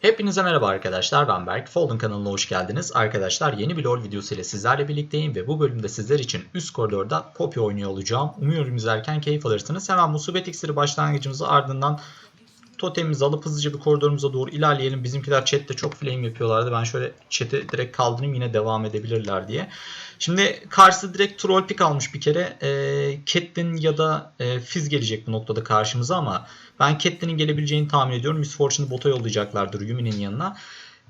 Hepinize merhaba arkadaşlar ben Berk. Folding kanalına hoş geldiniz. Arkadaşlar yeni bir LoL videosu ile sizlerle birlikteyim ve bu bölümde sizler için üst koridorda Poppy oynuyor olacağım. Umuyorum izlerken keyif alırsınız. Hemen musibet iksiri başlangıcımızı ardından totemimizi alıp hızlıca bir koridorumuza doğru ilerleyelim. Bizimkiler chatte çok flame yapıyorlardı. Ben şöyle chat'i direkt kaldırayım yine devam edebilirler diye. Şimdi karşısı direkt troll pick almış bir kere. E, Catelyn ya da e, Fizz gelecek bu noktada karşımıza ama ben Catelyn'in gelebileceğini tahmin ediyorum. Miss Fortune'ı bota yollayacaklardır Yumi'nin yanına.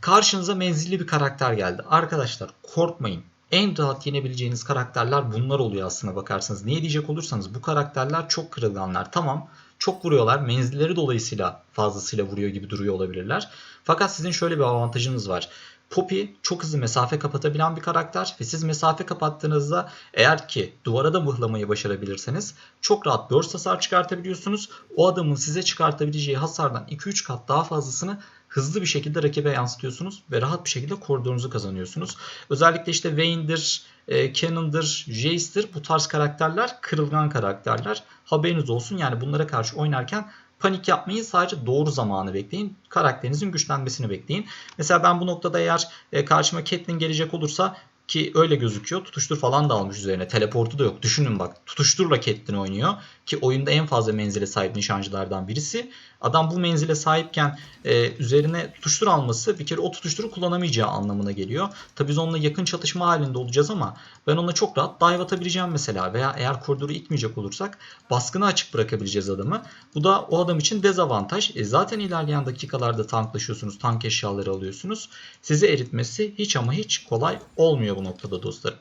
Karşınıza menzilli bir karakter geldi. Arkadaşlar korkmayın. En rahat yenebileceğiniz karakterler bunlar oluyor aslına bakarsanız. Niye diyecek olursanız bu karakterler çok kırılganlar. Tamam çok vuruyorlar. Menzilleri dolayısıyla fazlasıyla vuruyor gibi duruyor olabilirler. Fakat sizin şöyle bir avantajınız var. Poppy çok hızlı mesafe kapatabilen bir karakter ve siz mesafe kapattığınızda eğer ki duvara da mıhlamayı başarabilirseniz çok rahat burst hasar çıkartabiliyorsunuz. O adamın size çıkartabileceği hasardan 2-3 kat daha fazlasını hızlı bir şekilde rakibe yansıtıyorsunuz ve rahat bir şekilde koridorunuzu kazanıyorsunuz. Özellikle işte Vayne'dir, e, Cannon'dır, Jace'dir bu tarz karakterler kırılgan karakterler. Haberiniz olsun yani bunlara karşı oynarken panik yapmayın sadece doğru zamanı bekleyin. Karakterinizin güçlenmesini bekleyin. Mesela ben bu noktada eğer e, karşıma Catelyn gelecek olursa ki öyle gözüküyor. Tutuştur falan da almış üzerine. Teleportu da yok. Düşünün bak. Tutuşturla Catelyn oynuyor. Ki oyunda en fazla menzile sahip nişancılardan birisi. Adam bu menzile sahipken e, üzerine tutuştur alması bir kere o tutuşturu kullanamayacağı anlamına geliyor. Tabii biz onunla yakın çatışma halinde olacağız ama ben ona çok rahat dive atabileceğim mesela. Veya eğer koridoru itmeyecek olursak baskını açık bırakabileceğiz adamı. Bu da o adam için dezavantaj. E, zaten ilerleyen dakikalarda tanklaşıyorsunuz. Tank eşyaları alıyorsunuz. Sizi eritmesi hiç ama hiç kolay olmuyor bu noktada dostlarım.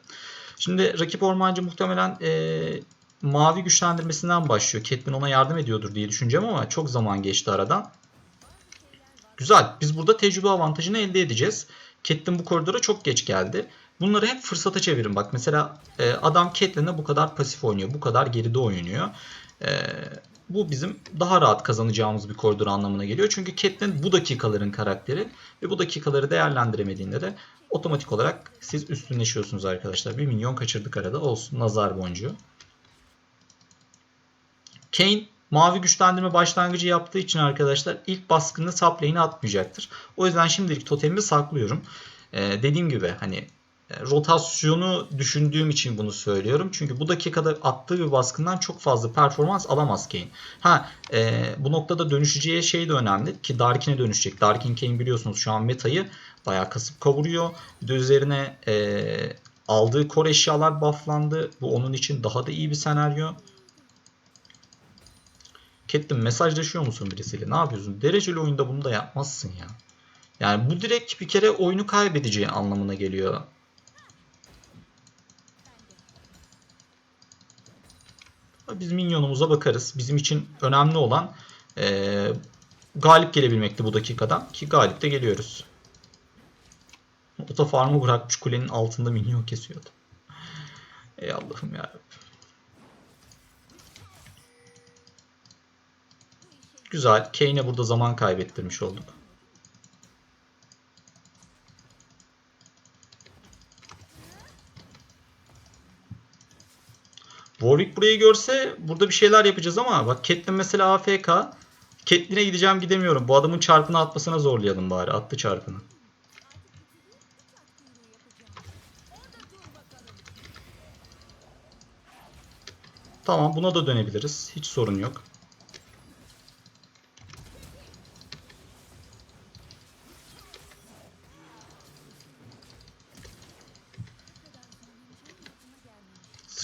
Şimdi rakip ormancı muhtemelen e, mavi güçlendirmesinden başlıyor. Catelyn ona yardım ediyordur diye düşüneceğim ama çok zaman geçti aradan. Güzel. Biz burada tecrübe avantajını elde edeceğiz. Catelyn bu koridora çok geç geldi. Bunları hep fırsata çevirin. Bak mesela e, adam Catelyn'e bu kadar pasif oynuyor. Bu kadar geride oynuyor. E, bu bizim daha rahat kazanacağımız bir koridor anlamına geliyor. Çünkü Catelyn bu dakikaların karakteri ve bu dakikaları değerlendiremediğinde de otomatik olarak siz üstünleşiyorsunuz arkadaşlar. Bir milyon kaçırdık arada olsun nazar boncuğu. Kane mavi güçlendirme başlangıcı yaptığı için arkadaşlar ilk baskını sap lane'e atmayacaktır. O yüzden şimdilik totemimi saklıyorum. Ee, dediğim gibi hani e, rotasyonu düşündüğüm için bunu söylüyorum. Çünkü bu dakikada attığı bir baskından çok fazla performans alamaz Kane. Ha e, bu noktada dönüşeceği şey de önemli ki Darkin'e dönüşecek. Darkin Kane biliyorsunuz şu an metayı bayağı kasıp kavuruyor. Bir de üzerine e, aldığı core eşyalar bufflandı. Bu onun için daha da iyi bir senaryo. Catelyn mesajlaşıyor musun birisiyle? Ne yapıyorsun? Dereceli oyunda bunu da yapmazsın ya. Yani bu direkt bir kere oyunu kaybedeceği anlamına geliyor. Biz minyonumuza bakarız. Bizim için önemli olan ee, galip gelebilmekti bu dakikadan. Ki galip de geliyoruz. Ota farmı bırakmış kulenin altında minyon kesiyordu. Ey Allah'ım ya. Güzel. Kane'e burada zaman kaybettirmiş olduk. Warwick burayı görse burada bir şeyler yapacağız ama bak Catelyn mesela AFK. Catelyn'e gideceğim gidemiyorum. Bu adamın çarpını atmasına zorlayalım bari. Attı çarpını. Tamam buna da dönebiliriz. Hiç sorun yok.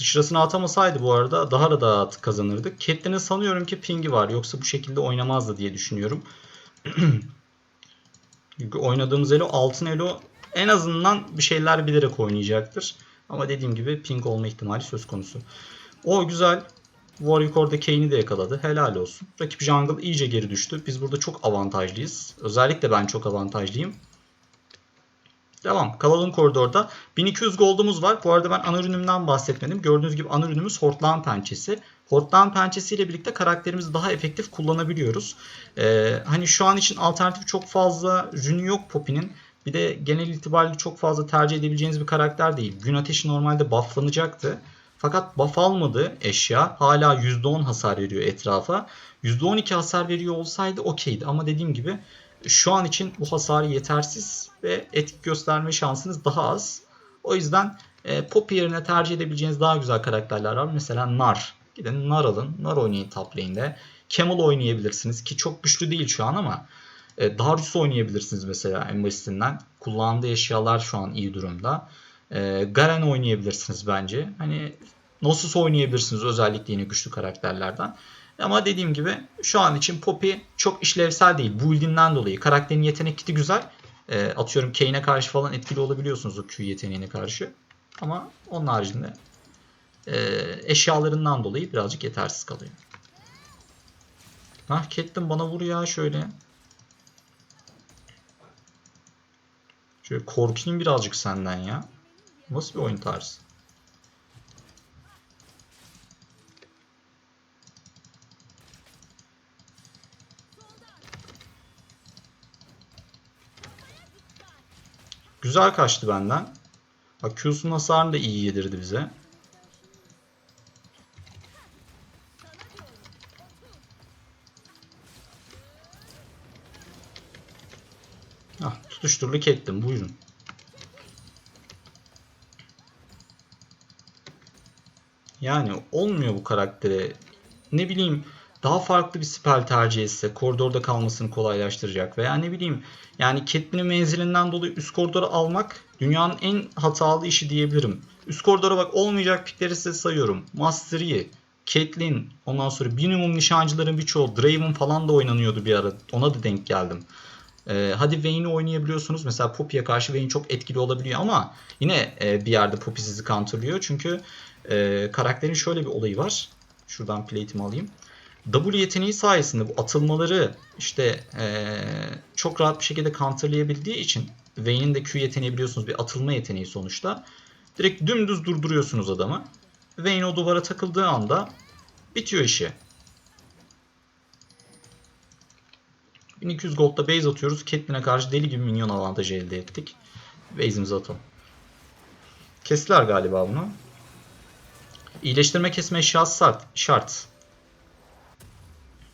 Sıçrasını atamasaydı bu arada daha da daha kazanırdık. Catelyn'in sanıyorum ki pingi var. Yoksa bu şekilde oynamazdı diye düşünüyorum. Çünkü oynadığımız elo altın elo en azından bir şeyler bilerek oynayacaktır. Ama dediğim gibi ping olma ihtimali söz konusu. O güzel. Warwick orada Kane'i de yakaladı. Helal olsun. Rakip jungle iyice geri düştü. Biz burada çok avantajlıyız. Özellikle ben çok avantajlıyım. Devam. Kalalım koridorda. 1200 gold'umuz var. Bu arada ben ana ürünümden bahsetmedim. Gördüğünüz gibi ana ürünümüz Hortlan pençesi. Hortlan pençesiyle birlikte karakterimizi daha efektif kullanabiliyoruz. Ee, hani şu an için alternatif çok fazla ürünü yok Poppy'nin. Bir de genel itibariyle çok fazla tercih edebileceğiniz bir karakter değil. Gün ateşi normalde bufflanacaktı. Fakat buff almadı eşya. Hala %10 hasar veriyor etrafa. %12 hasar veriyor olsaydı okeydi. Ama dediğim gibi şu an için bu hasarı yetersiz ve etki gösterme şansınız daha az. O yüzden e, Poppy yerine tercih edebileceğiniz daha güzel karakterler var. Mesela Nar. Gidin Nar alın. Nar oynayın top lane'de. Camel oynayabilirsiniz ki çok güçlü değil şu an ama e, Darius oynayabilirsiniz mesela en basitinden. Kullandığı eşyalar şu an iyi durumda. E, Garen oynayabilirsiniz bence. Hani Nosus oynayabilirsiniz özellikle yine güçlü karakterlerden. Ama dediğim gibi şu an için Poppy çok işlevsel değil. Build'inden dolayı. Karakterin yetenek kiti güzel. E, atıyorum Kane'e karşı falan etkili olabiliyorsunuz o Q yeteneğine karşı. Ama onun haricinde e, eşyalarından dolayı birazcık yetersiz kalıyor. Hah Catelyn bana vur ya şöyle. Şöyle korkayım birazcık senden ya. Nasıl bir oyun tarzı? Güzel kaçtı benden. Bak Q'sun hasarını da iyi yedirdi bize. Ah, tutuşturluk ettim. Buyurun. Yani olmuyor bu karaktere. Ne bileyim daha farklı bir spell tercih etse koridorda kalmasını kolaylaştıracak veya ne bileyim yani Catelyn'in menzilinden dolayı üst koridoru almak dünyanın en hatalı işi diyebilirim. Üst koridora bak olmayacak pikleri size sayıyorum. Master Yi, ondan sonra minimum nişancıların birçoğu, Draven falan da oynanıyordu bir ara. Ona da denk geldim. Ee, hadi Vayne'i oynayabiliyorsunuz. Mesela Poppy'ye karşı Vayne çok etkili olabiliyor ama yine e, bir yerde Poppy sizi counterlıyor. Çünkü e, karakterin şöyle bir olayı var. Şuradan plate'imi alayım. W yeteneği sayesinde bu atılmaları işte ee, çok rahat bir şekilde counterlayabildiği için Vayne'in de Q yeteneği biliyorsunuz bir atılma yeteneği sonuçta. Direkt dümdüz durduruyorsunuz adamı. Vayne o duvara takıldığı anda bitiyor işi. 1200 gold'da base atıyoruz. Catelyn'e karşı deli gibi minyon avantajı elde ettik. Base'imizi atalım. Kestiler galiba bunu. İyileştirme kesme eşyası şart. şart.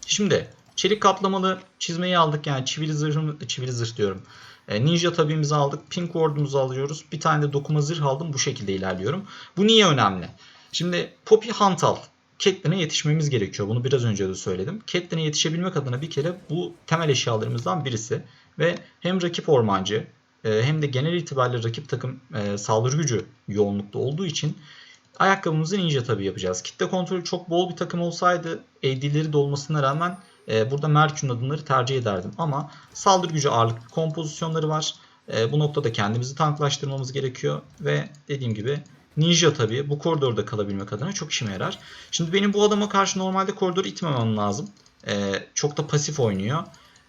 Şimdi çelik kaplamalı çizmeyi aldık yani çivili zırh çivili zırh diyorum. E, ninja tabimizi aldık. Pink ward'umuzu alıyoruz. Bir tane de dokuma zırh aldım. Bu şekilde ilerliyorum. Bu niye önemli? Şimdi Poppy Hunt al. Catelyn'e yetişmemiz gerekiyor. Bunu biraz önce de söyledim. Catelyn'e yetişebilmek adına bir kere bu temel eşyalarımızdan birisi. Ve hem rakip ormancı e, hem de genel itibariyle rakip takım e, saldırı gücü yoğunlukta olduğu için Ayakkabımızı ninja tabi yapacağız. Kitle kontrolü çok bol bir takım olsaydı AD'leri de olmasına rağmen e, burada Merkür'ün adımları tercih ederdim. Ama saldırı gücü ağırlıklı kompozisyonları var. E, bu noktada kendimizi tanklaştırmamız gerekiyor. Ve dediğim gibi Ninja tabi bu koridorda kalabilmek adına çok işime yarar. Şimdi benim bu adama karşı normalde koridoru itmemem lazım. E, çok da pasif oynuyor.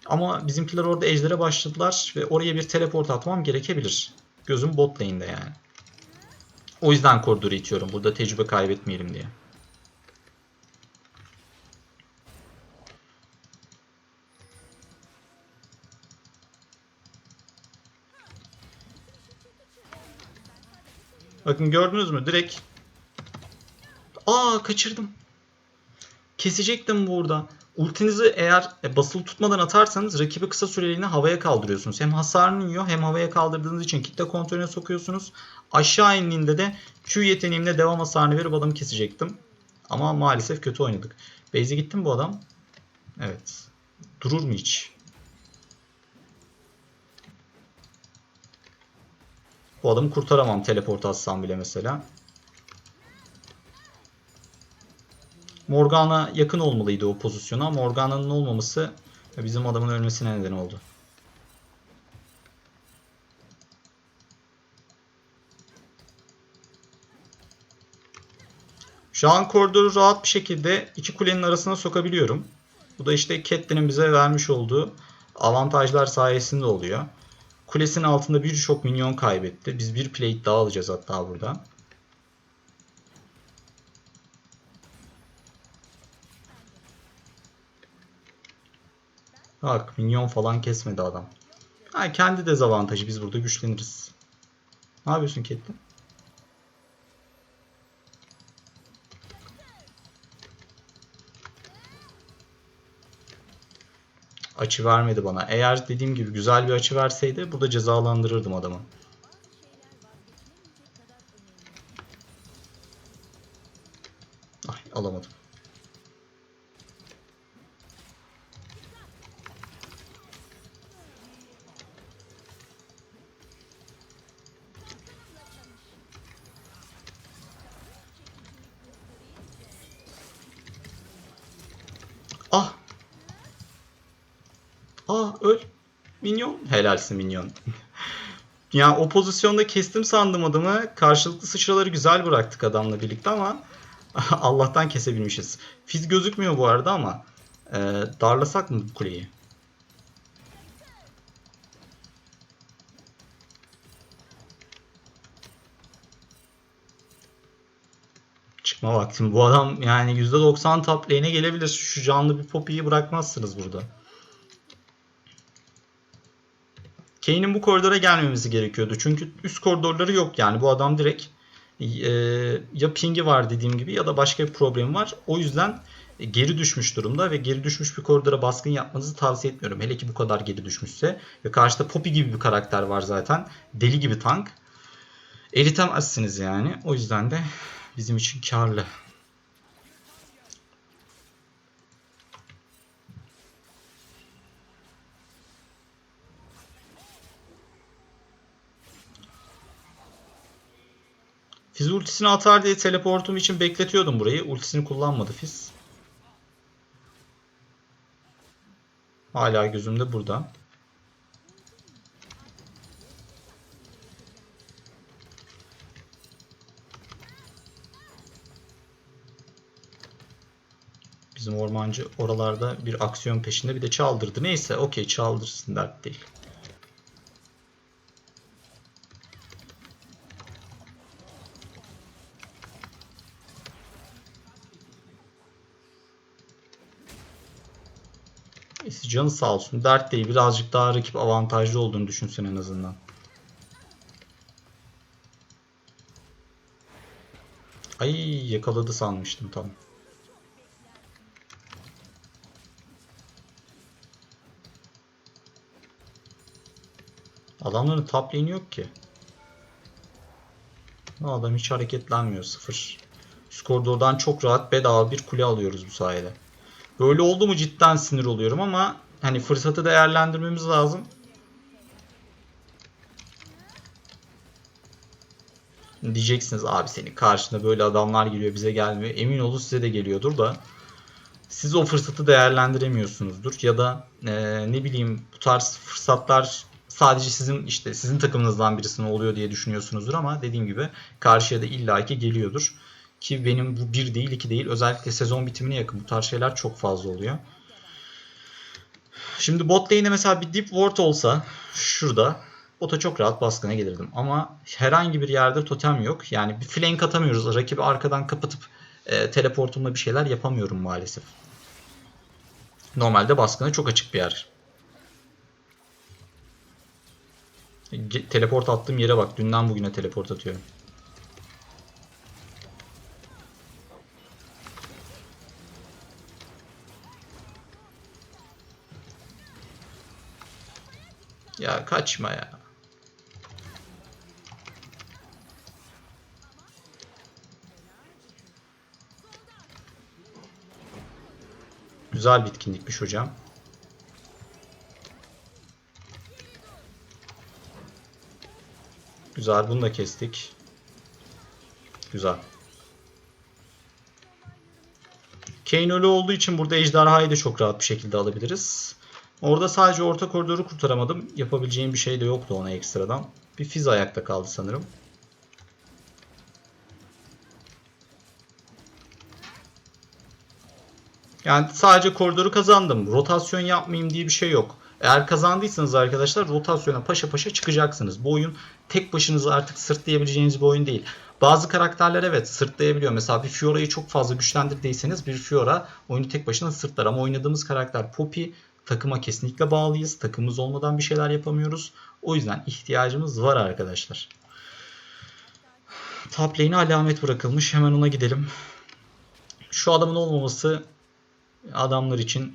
Ama bizimkiler orada ejdere başladılar ve oraya bir teleport atmam gerekebilir. Gözüm bot lane'de yani. O yüzden koridoru itiyorum. Burada tecrübe kaybetmeyelim diye. Bakın gördünüz mü? Direkt Aa kaçırdım. Kesecektim burada. Ultinizi eğer e, basılı tutmadan atarsanız rakibi kısa süreliğine havaya kaldırıyorsunuz. Hem hasarını yiyor hem havaya kaldırdığınız için kitle kontrolüne sokuyorsunuz. Aşağı indiğinde de Q yeteneğimle devam hasarını verip adamı kesecektim. Ama maalesef kötü oynadık. Base'e gitti mi bu adam? Evet. Durur mu hiç? Bu adamı kurtaramam teleport atsam bile mesela. Morgana yakın olmalıydı o pozisyona. Morgana'nın olmaması bizim adamın ölmesine neden oldu. Şu an rahat bir şekilde iki kulenin arasına sokabiliyorum. Bu da işte Catelyn'in bize vermiş olduğu avantajlar sayesinde oluyor. Kulesinin altında birçok minyon kaybetti. Biz bir plate daha alacağız hatta burada. Bak minyon falan kesmedi adam. Ha, kendi dezavantajı biz burada güçleniriz. Ne yapıyorsun Catelyn? Açı vermedi bana. Eğer dediğim gibi güzel bir açı verseydi burada cezalandırırdım adamı. Ay alamadım. Ah. Ah öl. Minyon. Helalsin minyon. ya o pozisyonda kestim sandım adamı. Karşılıklı sıçraları güzel bıraktık adamla birlikte ama Allah'tan kesebilmişiz. Fiz gözükmüyor bu arada ama e, darlasak mı bu kuleyi? Çıkma vaktim. Bu adam yani %90 top lane'e gelebilir. Şu canlı bir Poppy'yi bırakmazsınız burada. Kane'in bu koridora gelmemesi gerekiyordu. Çünkü üst koridorları yok yani. Bu adam direkt e, ya pingi var dediğim gibi ya da başka bir problemi var. O yüzden geri düşmüş durumda ve geri düşmüş bir koridora baskın yapmanızı tavsiye etmiyorum. Hele ki bu kadar geri düşmüşse. Ve karşıda Poppy gibi bir karakter var zaten. Deli gibi tank. Eritemezsiniz yani. O yüzden de bizim için karlı. Fizz ultisini atar diye teleportum için bekletiyordum burayı. Ultisini kullanmadı Fizz. Hala gözümde burada. Bizim ormancı oralarda bir aksiyon peşinde bir de çaldırdı. Neyse okey çaldırsın dert değil. Neyse canı sağ olsun. Dert değil. Birazcık daha rakip avantajlı olduğunu düşünsün en azından. Ay yakaladı sanmıştım tam. Adamların top yok ki. Adam hiç hareketlenmiyor. Sıfır. Üst koridordan çok rahat bedava bir kule alıyoruz bu sayede. Böyle oldu mu cidden sinir oluyorum ama hani fırsatı değerlendirmemiz lazım. Diyeceksiniz abi senin karşında böyle adamlar geliyor bize gelmiyor. Emin olun size de geliyordur da siz o fırsatı değerlendiremiyorsunuzdur ya da e, ne bileyim bu tarz fırsatlar sadece sizin işte sizin takımınızdan birisine oluyor diye düşünüyorsunuzdur ama dediğim gibi karşıya da illaki geliyordur. Ki benim bu bir değil iki değil özellikle sezon bitimine yakın bu tarz şeyler çok fazla oluyor. Şimdi bot lane'de mesela bir deep ward olsa şurada bota çok rahat baskına gelirdim. Ama herhangi bir yerde totem yok. Yani bir flank atamıyoruz. Rakibi arkadan kapatıp e, teleportumla bir şeyler yapamıyorum maalesef. Normalde baskına çok açık bir yer. Teleport attığım yere bak. Dünden bugüne teleport atıyorum. Ya kaçma ya. Güzel bitkinlikmiş hocam. Güzel bunu da kestik. Güzel. Kane ölü olduğu için burada ejderhayı da çok rahat bir şekilde alabiliriz. Orada sadece orta koridoru kurtaramadım. Yapabileceğim bir şey de yoktu ona ekstradan. Bir fiz ayakta kaldı sanırım. Yani sadece koridoru kazandım. Rotasyon yapmayayım diye bir şey yok. Eğer kazandıysanız arkadaşlar rotasyona paşa paşa çıkacaksınız. Bu oyun tek başınıza artık sırtlayabileceğiniz bir oyun değil. Bazı karakterler evet sırtlayabiliyor. Mesela bir Fiora'yı çok fazla güçlendirdiyseniz bir Fiora oyunu tek başına sırtlar. Ama oynadığımız karakter Poppy takıma kesinlikle bağlıyız. Takımımız olmadan bir şeyler yapamıyoruz. O yüzden ihtiyacımız var arkadaşlar. Top lane'e alamet bırakılmış. Hemen ona gidelim. Şu adamın olmaması adamlar için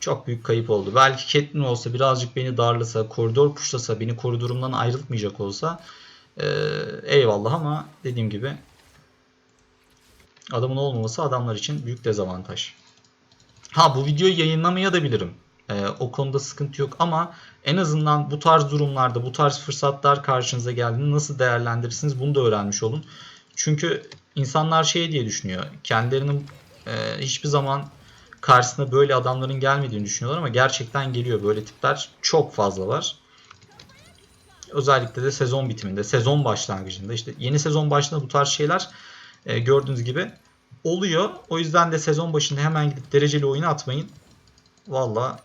Çok büyük kayıp oldu. Belki Catelyn olsa birazcık beni darlasa, koridor puşlasa, beni koridorumdan ayrılmayacak olsa ee, eyvallah ama dediğim gibi adamın olmaması adamlar için büyük dezavantaj. Ha bu videoyu yayınlamaya da bilirim. Ee, o konuda sıkıntı yok ama en azından bu tarz durumlarda, bu tarz fırsatlar karşınıza geldiğinde nasıl değerlendirirsiniz bunu da öğrenmiş olun. Çünkü insanlar şey diye düşünüyor. Kendilerinin e, hiçbir zaman karşısına böyle adamların gelmediğini düşünüyorlar ama gerçekten geliyor. Böyle tipler çok fazla var. Özellikle de sezon bitiminde, sezon başlangıcında işte yeni sezon başında bu tarz şeyler e, gördüğünüz gibi oluyor. O yüzden de sezon başında hemen gidip dereceli oyunu atmayın. Valla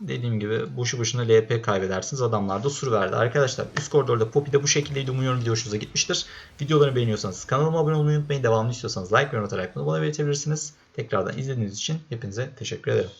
dediğim gibi boşu boşuna LP kaybedersiniz. Adamlar da sur verdi. Arkadaşlar üst koridorda Poppy de bu şekildeydi. Umuyorum video hoşunuza gitmiştir. Videolarımı beğeniyorsanız kanalıma abone olmayı unutmayın. Devamlı istiyorsanız like ve yorum atarak bunu bana belirtebilirsiniz. Tekrardan izlediğiniz için hepinize teşekkür ederim.